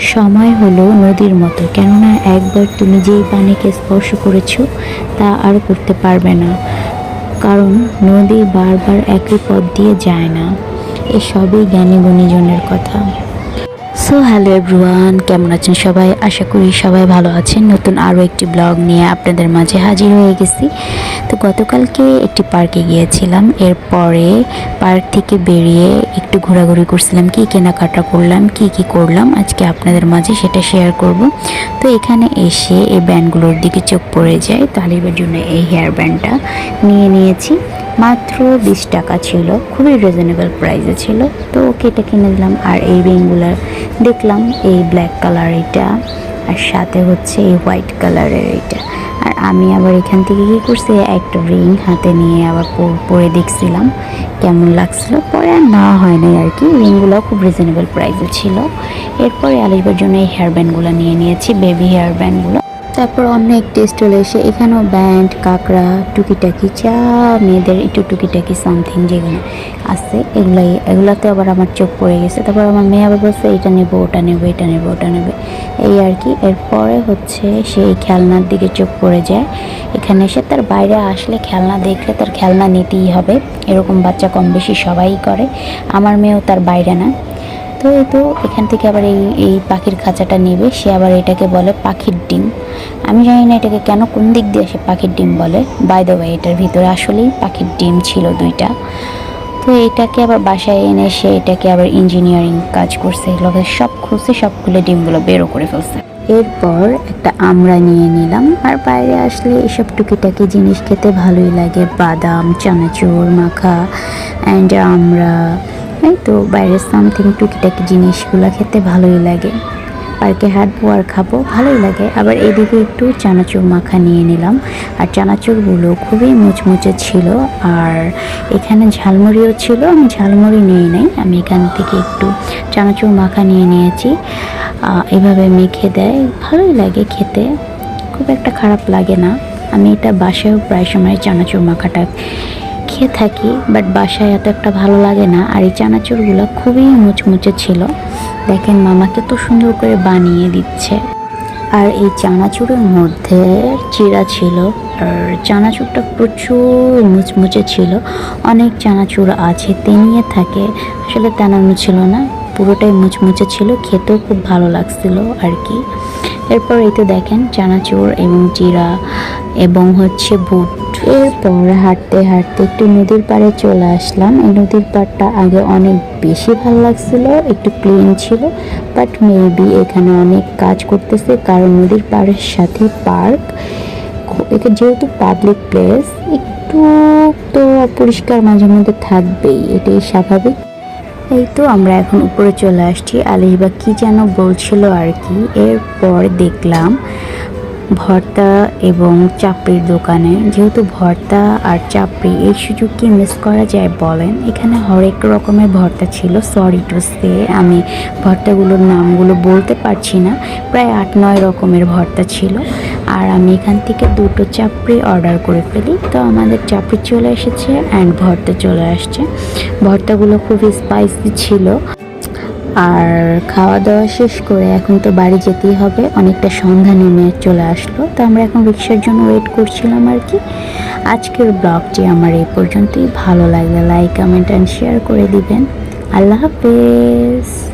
সময় হলো নদীর মতো। কেননা একবার তুমি যেই পানিকে স্পর্শ করেছ, তা আর করতে পারবে না। কারণ নদী বারবার একই পথ দিয়ে যায় না। এসবই জ্ঞানী গুণীজনের কথা। সো হ্যালো এভরিওয়ান, কেমন আছেন সবাই? আশা করি সবাই ভালো আছেন। নতুন আরও একটি ব্লগ নিয়ে আপনাদের মাঝে হাজির হয়ে গেছি। তো গতকালকে একটি পার্কে গিয়েছিলাম। এরপরে পার্ক থেকে বেরিয়ে একটু ঘোরাঘুরি করছিলাম। কি কেনাকাটা করলাম, কি কি করলাম, আজকে আপনাদের মাঝে সেটা শেয়ার করব। তো এখানে এসে এই ব্যান্ডগুলোর দিকে চোখ পড়ে যায়। তালিবের জন্য এই হেয়ার ব্যান্ডটা নিয়ে নিয়েছি। মাত্র বিশ টাকা ছিল। খুবই রিজনেবল প্রাইসে ছিল। তো কেটে কিনে দিলাম। আর এই রিংগুলো দেখলাম এই ব্ল্যাক কালার এটা আর সাথে হচ্ছে এই হোয়াইট কালারের এটা আর আমি আবার এখান থেকে কী করছি, একটা রিং হাতে নিয়ে আবার পর- দেখছিলাম কেমন লাগছিল। পরে আর না হয় নাই আর কি রিংগুলো খুব রিজনেবল প্রাইসে ছিল। এরপরে আলিশবার জন্য এই হেয়ার ব্যান্ডগুলো নিয়ে নিয়েছি বেবি হেয়ার ব্যান্ডগুলো তারপর অন্য একটি স্টলে এসে এখানেও ব্যান্ড কাঁকড়া, টুকিটাকি চা মেয়েদের একটু টুকিটাকি সামথিং যেগুলো আছে, এগুলাই, এগুলাতে আবার আমার চোখ পড়ে গেছে। তারপর আমার মেয়ে আবার বলছে, এটা নেব, ওটা নেব, এটা নেব, ওটা নেবে। এই আর কি। এরপরে হচ্ছে সেই খেলনার দিকে চোখ পড়ে যায়। এখানে এসে তার বাইরে আসলে খেলনা দেখলে তার খেলনা নিতেই হবে। এরকম বাচ্চা কম বেশি সবাই করে। আমার মেয়েও তার বাইরে না। তো তো এখান থেকে আবার এই এই পাখির খাঁচাটা নেবে। সে আবার এটাকে বলে পাখির ডিম। আমি জানি না এটাকে কেন, কোন দিক দিয়ে সে পাখির ডিম বলে। বাই দ্য ওয়ে এটার ভিতরে আসলেই পাখির ডিম ছিল দুইটা। তো এটাকে আবার বাসায় এনে সে এটাকে আবার ইঞ্জিনিয়ারিং কাজ করছে। এগুলোকে সব খুলছে, সব খুলে ডিমগুলো বেরো করে ফেলছে। এরপর একটা আমরা নিয়ে নিলাম। আর বাইরে আসলে এসব টুকিটাকি জিনিস খেতে ভালোই লাগে। বাদাম, চানাচুর, মাখা অ্যান্ড আমরা এই তো বাইরের সামথিং টুকিটাকি জিনিসগুলো খেতে ভালোই লাগে। পার্কে হাঁটবো আর খাব, ভালোই লাগে। আবার এদিকে একটু চানাচুর মাখা নিয়ে নিলাম। আর চানাচুরগুলো খুবই মুচমুচে ছিল। আর এখানে ঝালমুড়িও ছিল, আমি ঝালমুড়ি নিয়ে নেই। আমি এখান থেকে একটু চানাচুর মাখা নিয়ে নিয়েছি। এভাবে মেখে দেয়, ভালোই লাগে খেতে। খুব একটা খারাপ লাগে না। আমি এটা বাসায়ও প্রায় সময় চানাচুর মাখাটা খেয়ে থাকি বাট বাসায় এত একটা ভালো লাগে না। আর এই চানাচুরগুলো খুবই মুচমুচে ছিল। দেখেন মামাকে তো সুন্দর করে বানিয়ে দিচ্ছে। আর এই চানাচুরের মধ্যে চিরা ছিল, আর চানাচুরটা প্রচুর মুচমুচে ছিল। অনেক চানাচুর আছে, তেনিয়ে থাকে। আসলে তেনানো ছিল না, পুরোটাই মুচমুচে ছিল, খেতেও খুব ভালো লাগছিল আর কি। এরপর এই তো দেখেন চানাচুর এবং চিরা এবং হচ্ছে বুট। এরপর হাঁটতে হাঁটতে একটু নদীর পাড়ে চলে আসলাম। এই নদীর পাড়টা আগে অনেক বেশি ভালো লাগছিল, একটু ক্লিন ছিল বাট মেবি এখানে অনেক কাজ করতেছে, কারণ নদীর পাড়ের সাথে পার্ক এটা যেহেতু পাবলিক প্লেস একটু তো অপরিষ্কার মাঝে মধ্যে থাকবেই, এটাই স্বাভাবিক। এই তো আমরা এখন উপরে চলে আসছি। আলিশবা কি যেন বলছিল আর কি, এরপর দেখলাম ভর্তা এবং চাপড়ির দোকানে। যেহেতু ভর্তা আর চাপড়ি এই সুযোগ কি মিস করা যায় বলেন, এখানে হরেক রকমের ভর্তা ছিল। সরি টু সে আমি ভর্তাগুলোর নামগুলো বলতে পারছি না। প্রায় আট, নয় রকমের ভর্তা ছিল। আর আমি এখান থেকে দুটো চাপড়ি অর্ডার করে ফেলি। তো আমাদের চাপড়ি চলে এসেছে অ্যান্ড ভর্তা চলে আসছে। ভর্তাগুলো খুবই স্পাইসি ছিল। আর খাওয়া দাওয়া শেষ করে এখন তো বাড়ি যেতেই হবে। অনেকটা সন্ধ্যা নেমে চলে আসলো। তো আমরা এখন রিক্সার জন্য ওয়েট করছিলাম আর কি। আজকের ব্লগটি আমার এই পর্যন্তই। ভালো লাগলে লাইক কমেন্ট অ্যান্ড শেয়ার করে দিবেন। আল্লাহ হাফেজ।